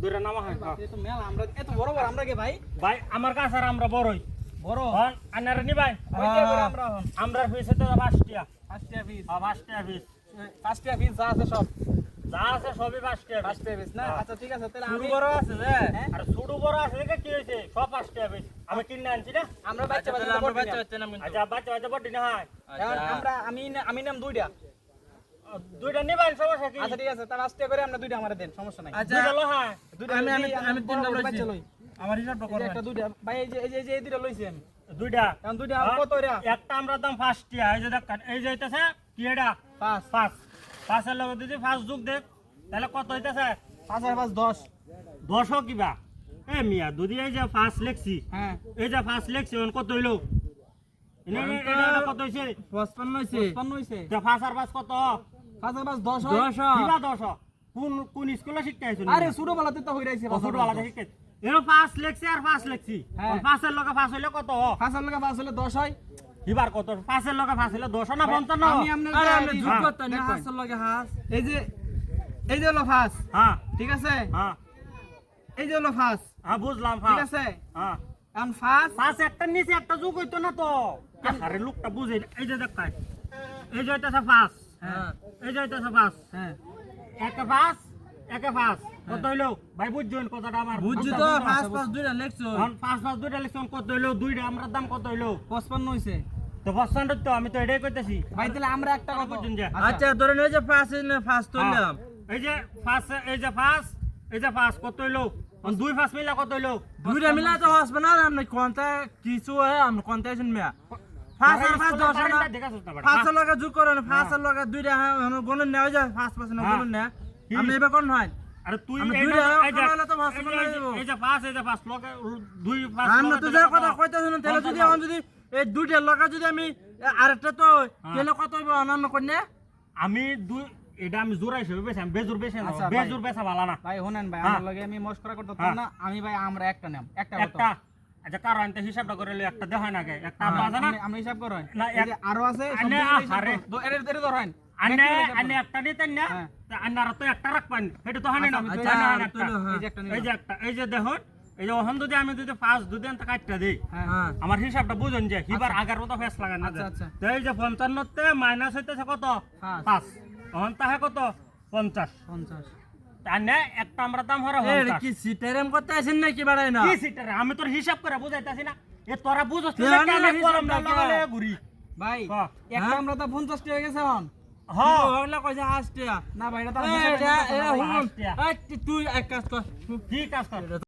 দুইটা নামা হয় হ্যাঁ। তো মেলা আমরা এত বড় বড় আমরা কে ভাই? ভাই আমার কাছে আর আমরা বড়ই। বড়? হন আনারে নি ভাই? আমরা হন। ফিস পিস হ্যাঁ ফিস যা আছে সব। যা আছে সবই না? হ্যাঁ। আচ্ছা ঠিক আছে তাহলে আমি বড় আছে যে? আর শুরু বড় আছে দেখে কি হয়েছে সব পাঁচটিয়া ফিস আমি কিনে আনছি না? আমরা বাচ্চা বাচ্চা আমরা বড় বাচ্চা না। বাচ্চা নাম কিন্তু। আচ্ছা বাচ্চা বাচ্চা বড় না হয় আমরা আমি আমি নাম দুইটা। দুইটা নিবেন সমস্যা কি? আচ্ছা ঠিক আছে তাহলে আস্তে করে আমরা দুইটা আমারে দেন সমস্যা নাই। দুইটা লো দুইটা আমি- আমি- আমি তিনটা লইছি। আমার হিসাবটা এই একটা দুইটা ভাই এই যে এই যে- এই দুইটা লইছি দুইটা। এখন দুইটা কত এরা একটা আমরা দাম ফার্স্টিয়া এই যে দেখ এই যে হইতেছে কি পাঁচ। পাঁচ। পাঁচের লগে যদি পাঁচ যুগ দেখ তাহলে কত হইতেছে? পাঁচ পাঁচ দশ। দশও কিবা। এ মিয়া যদি এই যে পাঁচ লেখছি হ্যাঁ। এই যে পাঁচ লেখছি কত হইল? কত হইছে? পঁচপান্ন হয়েছে পঞ্চান্ন হইছে। পাঁচ আর পাঁচ কত? পাঁচ পাঁচ দশ হয়। দশ কোন কোন স্কুলে শিক্ষা আইছো আরে ছোট বেলাতে তো হইরাইছে পাঁচ ছোট পাঁচ শিক্ষা এনো পাঁচ লেখছি আর পাঁচ লেখছি। হ্যাঁ। আর পাঁচের লগে পাঁচ হইলে কত? পাঁচ আর লাগা পাঁচ হলে দশ হয়। এবার কত? পাঁচের লগে পাঁচ হইলে দশ না পঞ্চান্ন? আমি আপনার আরে আমরা এই- যোগ হ্যাঁ, না দেখুন। হাসর লগে হাস। এই যে এই যে হলো ফাঁস। হ্যাঁ। ঠিক আছে? হ্যাঁ। এই যে হলো ফাঁস। হ্যাঁ বুঝলাম ঠিক আছে? হ্যাঁ। এখন ফাঁস। পাঁচ একটা নিচে একটা যোগ হইতো না তো। আরে লোকটা বুঝে এই যে দেখ। এই যে পাঁচ হ্যাঁ। এই যে পাঁচ হ্যাঁ। একে পাঁচ একে পাঁচ কত হইল? ভাই বুঝছেন কথাটা আমার? বুঝছি আচ্ছা, তো পাঁচ আচ্ছা, পাঁচ দুইটা লেখছো। পাঁচ পাঁচ দুইটা লিখছেন কত হইল? দুইটা আমরা দাম কত হইল? পঁচপান্ন হইছে। তো পাঁচশো তো আমি তো এটাই কইতেছি। ভাই তাহলে আমরা একটা কত বুঝছেন যে আচ্ছা। ধরেন এই যে পাঁচ পাঁচ তুললাম। এই যে পাঁচ এই যে পাঁচ এই যে পাঁচ কত হইল? দুই পাঁচ মিলা কত হইল? দুইটা মিলা তো হসবে না আপনি কোনটা কিছু হয় আপনি কোনটা মিয়া পাঁচ আর পাঁচ দশ পাঁচের লগে যোগ করেন পাঁচের লগে দুইটা গণন নেওয়া যায় পাঁচ পাঁচ না। গণন নেয়। আপনি এবার কোন হয় আরে তুই আমরা তো কথা তাহলে যদি এখন যদি এই দুইটা লগে যদি আমি এ, আরেকটা তো হ্যাঁ। তাহলে কত হইব? অন্যান্য কন্যা আমি দুই এটা আমি জোড়া হিসেবে বেছি আমি বেজুর বেছে না আচ্ছা, বেজুর বেচা ভালো না। ভাই হ্যাঁ। আমার লগে আমি মস্করা করতে। না আমি ভাই আমরা একটা নাম একটা একটা? আচ্ছা কারও হিসাবটা করে একটা দেখায় না একটা হ্যাঁ, বাজে না? হিসাব করেন না, এই যে আরও আছে আনে। তো এর এর ধরেন আনে আনে একটা নিতেন না? হ্যাঁ। তা আন্নারা তো একটা রাখবেন। এটা তো হানে না আচ্ছা, আচ্ছা, আর হ্যাঁ। এই যে একটা এই যে একটা এই যে দেখুন এই যে ওখান যদি আমি যদি পাঁচ দুদিন তো কাটটা দিই আমার হিসাবটা বুঝুন যে হিবার আগের মতো ফেস লাগান না আচ্ছা, আচ্ছা। তো এই যে পঞ্চান্নতে মাইনাস হইতেছে কত? পাঁচ। পাঁচ। ওখান তাহে কত? পঞ্চাশ। পঞ্চাশ। তার নে একটা আমরা দাম হরা এ, এটা কি সিটারেম করতে আছেন নাকি বাড়াই না? কি সিটারে? আমি তোর হিসাব করে বুঝাইতাছি না। এ তোরা বুঝছ না কেন কলম লাগালে? ঘুরি। ভাই হ্যাঁ। একটা আমরা তো 50 টাকা গেছে হন হ্যাঁ ওগুলা কইছে না ভাই এটা তো তুই এক কাজ কর। কি কাজ কর